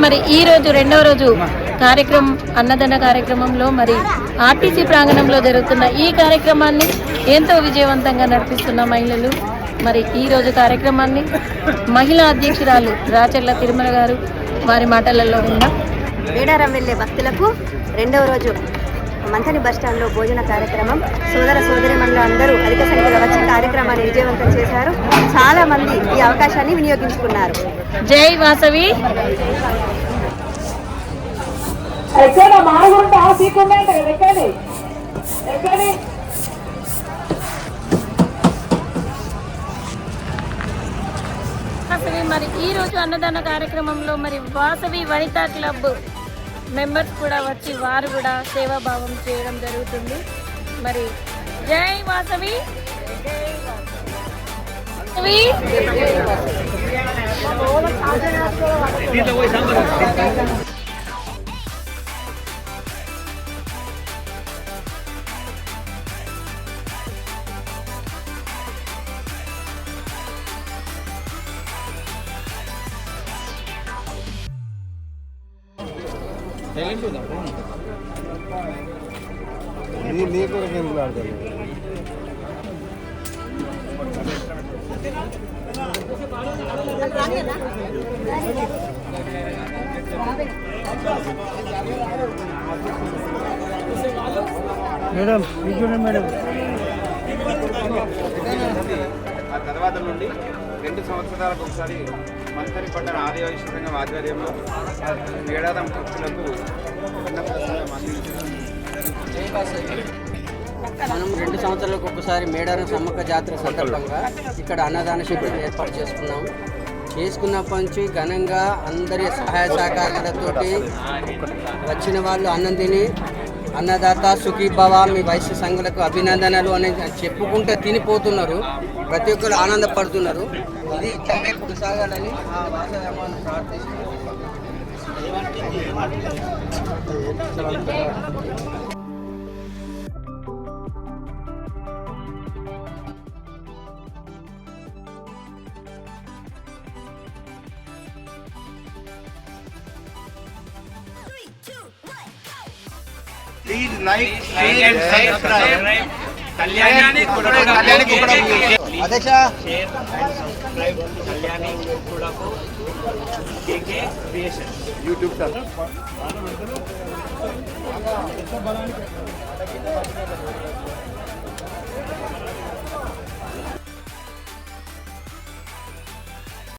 మరి ఈ రోజు రెండవ రోజు కార్యక్రమం అన్నదాన కార్యక్రమంలో మరి ఆర్టీసీ ప్రాంగణంలో జరుగుతున్న ఈ కార్యక్రమాన్ని ఎంతో విజయవంతంగా నడిపిస్తున్న మహిళలు. మరి ఈ రోజు కార్యక్రమాన్ని మహిళా అధ్యక్షురాలు రాచర్ల తిరుమల గారు వారి మాటలలో ఉన్న వేడారం వెళ్ళే భక్తులకు రెండవ రోజు మంథని బస్టాండ్లో భోజన కార్యక్రమం. సోదర సోదరి అందరూ అధిక సంఖ్యలో వచ్చి కార్యక్రమాన్ని విజయవంతం చేశారు. చాలా మంది ఈ అవకాశాన్ని వినియోగించుకున్నారు. జై వాసవి. వాసవి మరి ఈ రోజు అన్నదాన కార్యక్రమంలో మరి వాసవి వనితా క్లబ్ మెంబర్స్ కూడా వచ్చి వారు కూడా సేవాభావం చేయడం జరుగుతుంది. మరి జై వాసవి. వాసవి. మేడం కూర్చోండి మేడం. ఆ తర్వాత నుండి రెండు సంవత్సరాలకు ఒకసారి మంత్రి పట్టణ ఆదివాసీ సంఘం ఆధ్వర్యంలో ఏడాదం భక్తులకు మనం రెండు సంవత్సరాలకు ఒకసారి మేడారం సమ్మక్క జాతర సందర్భంగా ఇక్కడ అన్నదాన శిబిరం ఏర్పాటు చేసుకున్నాం. చేసుకున్నప్పటి నుంచి ఘనంగా అందరి సహాయ సహకారాలతోటి వచ్చిన వాళ్ళు అన్నం తిని అన్నదాత సుఖీభవ మీ వయసు సంఘులకు అభినందనలు అని చెప్పుకుంటూ తినిపోతున్నారు. ప్రతి ఒక్కరు ఆనందపడుతున్నారు. ఇది ఇట్లానే కొనసాగాలని ఆ please like share and subscribe Kalyani Kalyani Kukda अध्यक्ष share and subscribe Kalyani Kukda को केके क्रिएशन यूट्यूब पर बना